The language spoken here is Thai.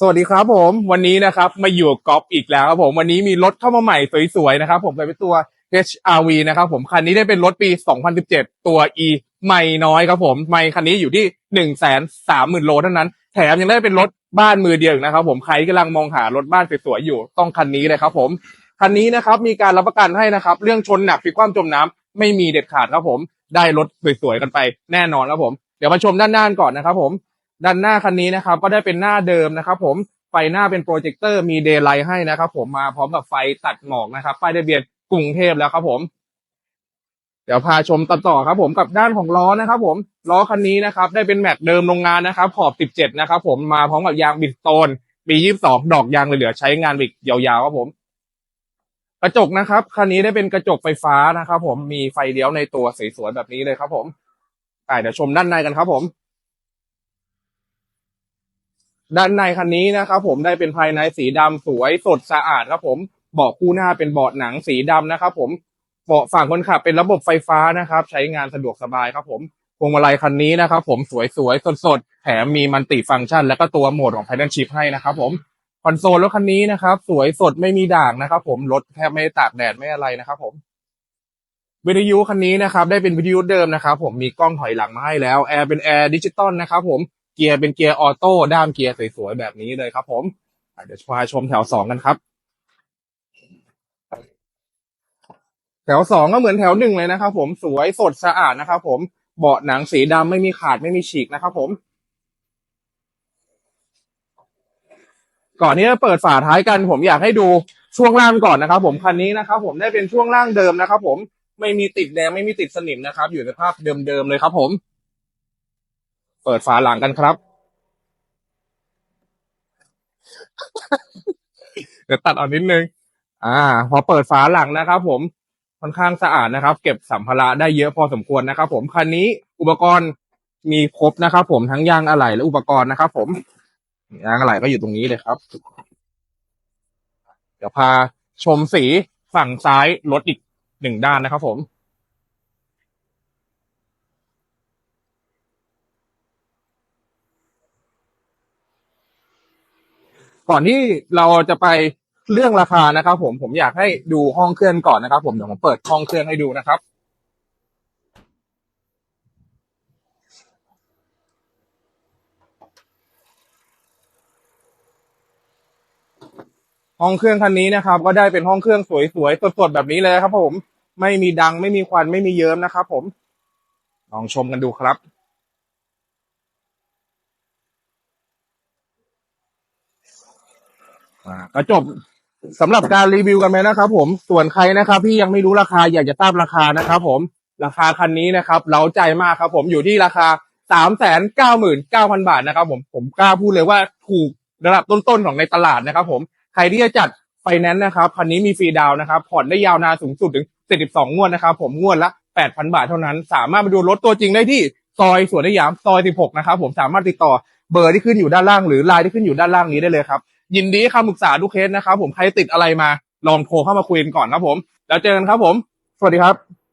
สวัสดีครับผมวันนี้นะครับมาอยู่กับก๊อฟอีกแล้วครับผมวันนี้มีรถเข้ามาใหม่สวยๆนะครับผมเป็นตัว HRV นะครับผมคันนี้ได้เป็นรถปี 2017 ตัว E ไม่น้อยครับผมไม่คันนี้อยู่ที่1นึ่งแสนสามหมื่นโลเท่านั้น แถมยังได้เป็นรถบ้านมือเดียวนะครับผมใครที่กำลังมองหารถบ้านสวยๆอยู่ต้องคันนี้เลยครับผมคันนี้นะครับมีการรับประกันให้นะครับเรื่องชนหนักพลิกคว่ำจมน้ำไม่มีเด็ดขาดครับผมได้รถสวยๆกันไปแน่นอนครับผม เดี๋ยวมาชมด้านหน้าก่อนนะครับผม ด้านหน้าคันนี้นะครับ ก็ได้เป็นหน้าเดิมนะครับผมไฟหน้าเป็นโปรเจคเตอร์มีเดย์ไลท์ให้นะครับ ผมมาพร้อมกับไฟตัดหมอกนะครับป้ายทะเบียนกรุงเทพแล้วครับผมเดี๋ยวพาชมต่อๆครับผมกับด้านของล้อนะครับ ผมล้อคันนี้นะครับ ได้เป็นแม็กเดิมโรงงานนะครับขอบ 17 นะครับ ผมมาพร้อมกับยางบิดโตนปี 22 ดอกยางเหลือใช้งานอีกยาวๆครับผม กระจกนะครับคันนี้ได้เป็นกระจกไฟฟ้านะครับ ผมมีไฟเลี้ยวในตัวสวยๆแบบนี้เลยครับ ผมไปเดี๋ยวชมด้านในกันครับผม ด้านในคันนี้นะครับผมได้เป็นภายในสีดำสวยสดสะอาดครับผมเบาะคู่หน้าเป็นเบาะหนังสีดำนะครับผมเบาะฝั่งคนขับเป็นระบบไฟฟ้านะครับ ใช้งานสะดวกสบายครับผมพวงมาลัยคันนี้นะครับผมสวยสวยสดสดแถมมีมันติฟังก์ชัน และก็ตัวโหมดของ p i น o n Chip ให้นะครับผมคอนโซลรถคันนี้นะครับ สวยสดไม่มีด่างนะครับผมรถแทบไม่ได้ตากแดดไม่อะไรนะครับผมวิทยุคันนี้นะครับ ได้เป็นวิทยุเดิมนะครับ ผมมีกล้องถอยหลังมาให้แล้วแอร์เป็นแอร์ดิจิตอลนะครับผม เกียร์เป็นเกียร์ออโต้ด้ามเกียร์สวยๆแบบนี้เลยครับ ผมเดี๋ยวพาชมแถวสองกันครับ แถวสองก็เหมือนแถวหนึ่งเลยนะครับ ผมสวยสดสะอาดนะครับ ผมเบาะหนังสีดำไม่มีขาดไม่มีฉีกนะครับ ผมก่อนที่จะเปิดฝาท้ายกันผมอยากให้ดูช่วงล่างก่อนนะครับ ผมคันนี้นะครับ ผมได้เป็นช่วงล่างเดิมนะครับ ผมไม่มีติดแดงไม่มีติดสนิมนะครับ อยู่ในภาพเดิมๆเลยครับ ผม เปิดฝาหลังกันครับ เดี๋ยวตัดเอานิดนึง อ่า พอเปิดฝาหลังนะครับ ผมค่อนข้างสะอาดนะครับ เก็บสัมภาระได้เยอะพอสมควรนะครับ ผมคันนี้อุปกรณ์มีครบนะครับ ผมทั้งยางอะไหล่และอุปกรณ์นะครับ ผมยางอะไหล่ก็อยู่ตรงนี้เลยครับ เดี๋ยวพาชมสีฝั่งซ้ายรถอีกหนึ่งด้านนะครับ ผม ก่อนที่เราจะไปเรื่องราคานะครับผมผมอยากให้ดูห้องเครื่องก่อนนะครับ ผมเดี๋ยวผมเปิดห้องเครื่องให้ดูนะครับ ห้องเครื่องคันนี้นะครับ ก็ได้เป็นห้องเครื่องสวยๆสดๆแบบนี้เลยครับ ผมไม่มีดังไม่มีควันไม่มีเยิ้มนะครับ ผมลองชมกันดูครับ อ่าก็จบสำหรับการรีวิวกันไปนะครับผมส่วนใครนะครับที่ยังไม่รู้ราคาอยากจะทราบราคานะครับผมราคาคันนี้นะครับเล้าใจมากครับ ผมอยู่ที่ราคาสามแสนเก้าหมื่นเก้าพันบาทนะครับ ผมผมกล้าพูดเลยว่าถูกระดับต้นๆของในตลาดนะครับ ผมใครที่จะจัดไฟแนนซ์นะครับคันนี้มีฟรีดาวนะครับผ่อนได้ยาวนานสูงสุดถึง72งวดนะครับ ผมงวดละ8,000 บาทเท่านั้น สามารถมาดูรถตัวจริงได้ที่ซอยสวนสยามซอย 16 นะครับ ผมสามารถติดต่อเบอร์ที่ขึ้นอยู่ด้านล่างหรือไลน์ที่ขึ้นอยู่ด้านล่างนี้ได้เลยครับ ยินดีคำปรึกษาทุกเคสนะครับผมใครติดอะไรมาลองโทรเข้ามาคุยกันก่อนครับผม แล้วเจอกันครับผม สวัสดีครับ